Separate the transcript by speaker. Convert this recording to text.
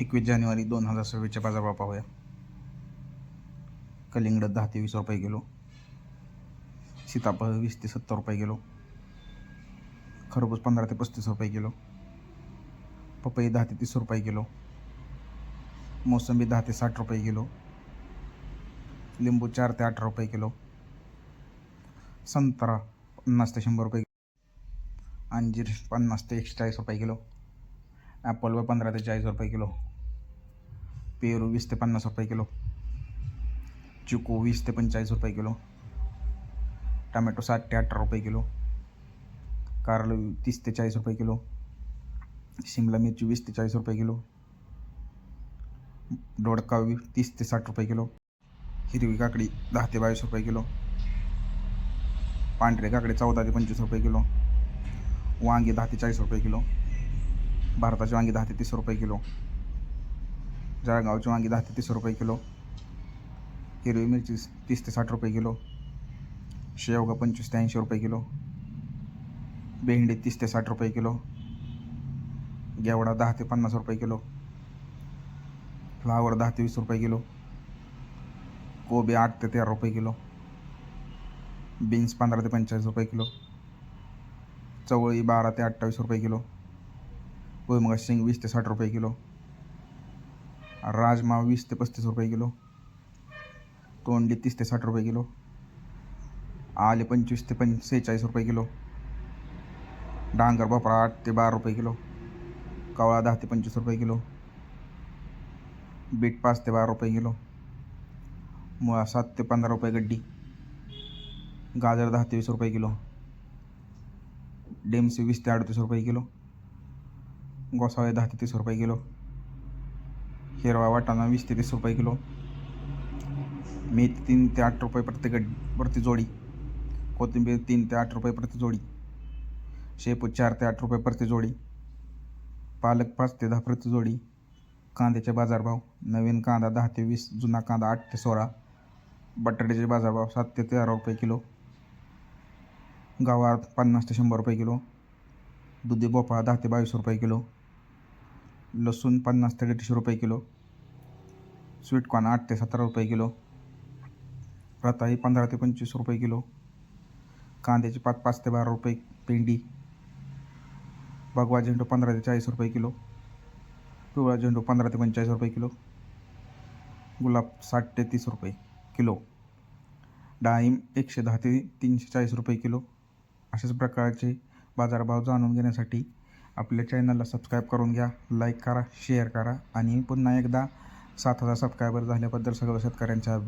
Speaker 1: एकवीस जानेवारी दोन हजार सव्वीसच्या बाजारभाव पाहूया. कलिंगड दहा ते वीस रुपये किलो. सीताफळ वीस ते सत्तर रुपये किलो. खरबूज पंधरा ते पस्तीस रुपये किलो. पपई दहा ते तीस रुपये किलो. मोसंबी दहा ते साठ रुपये किलो. लिंबू चार ते अठरा रुपये किलो. संत्रा पन्नास ते शंभर रुपये अंजीर पन्नास ते एकशे चाळीस रुपये किलो. ॲपलवर पंधरा ते चाळीस रुपये किलो पेरू वीस ते पन्नास रुपये किलो चिकू वीस ते पंचेचाळीस रुपये किलो टमॅटो साठ ते अठरा रुपये किलो कारलं तीस ते चाळीस रुपये किलो शिमला मिरची वीस ते चाळीस रुपये किलो दोडका तीस ते साठ रुपये किलो हिरवी काकडी दहा ते बावीस रुपये किलो पांढरे काकडे चौदा ते पंचवीस रुपये किलो वांगे दहा ते चाळीस रुपये किलो भारताची वांगी दहा ते तीस रुपये किलो जळगावची वांगी दहा ते तीस रुपये किलो हिरवी मिरची तीस ते साठ रुपये किलो शेवगा पंचवीस ते ऐंशी रुपये किलो भेंडी तीस ते साठ रुपये किलो गेवडा दहा ते पन्नास रुपये किलो फ्लावर दहा ते वीस रुपये किलो कोबी आठ ते तेरा रुपये किलो बीन्स पंधरा ते पंचेचाळीस रुपये किलो चवळी बारा ते अठ्ठावीस रुपये किलो भुईमुगा शेंग वीस ते साठ रुपये किलो, राजमा वीस ते पस्तीस रुपये किलो तोंडी तीस ते साठ रुपये किलो, आले पंचवीस ते पं, सेहेचाळीस रुपये किलो, डांगर भोपळा आठ ते बारा रुपये किलो, कवळा दहा ते पंचवीस रुपये किलो, बीट पाच ते बारा रुपये किलो, मुळा सात ते पंधरा रुपये गड्डी, गाजर दहा ते वीस रुपये किलो, डेमसे वीस ते अडतीस रुपये किलो गोसाळे दहा ते तीस रुपये किलो. हिरवा वाटाणा वीस ते तीस रुपये किलो. मेथी तीन ते आठ रुपये प्रति गड प्रति जोडी. कोथिंबीर तीन ते आठ रुपये प्रति जोडी. शेपू चार ते आठ रुपये प्रति जोडी. पालक पाच ते दहा प्रति जोडी. कांद्याचे बाजारभाव नवीन कांदा दहा ते वीस जुना कांदा आठ ते सोळा. बटाट्याचे बाजारभाव सात ते तेरा रुपये किलो. गवार पन्नास ते शंभर रुपये किलो. दुधी भोपळा दहा ते बावीस रुपये किलो. लसूण पन्नास ते दीडशे रुपये किलो. स्वीटकॉर्न आठ ते सतरा रुपये किलो. रताळी पंधरा ते पंचवीस रुपये किलो. कांद्याचे पाच पाच ते बारा रुपये पेंडी. भगवा झेंडू पंधरा ते चाळीस रुपये किलो. पिवळा झेंडू पंधरा ते पंचेचाळीस रुपये किलो. गुलाब साठ ते तीस रुपये किलो. डाळिंब एकशे दहा ते तीनशे चाळीस रुपये किलो. अशाच प्रकारचे बाजारभाव जाणून घेण्यासाठी आपल्या चॅनलला सबस्क्राईब करून घ्या लाईक करा शेअर करा आणि पुन्हा एकदा सात हजार सबस्क्रायबर झाल्याबद्दल सगळं शेतकऱ्यांच्या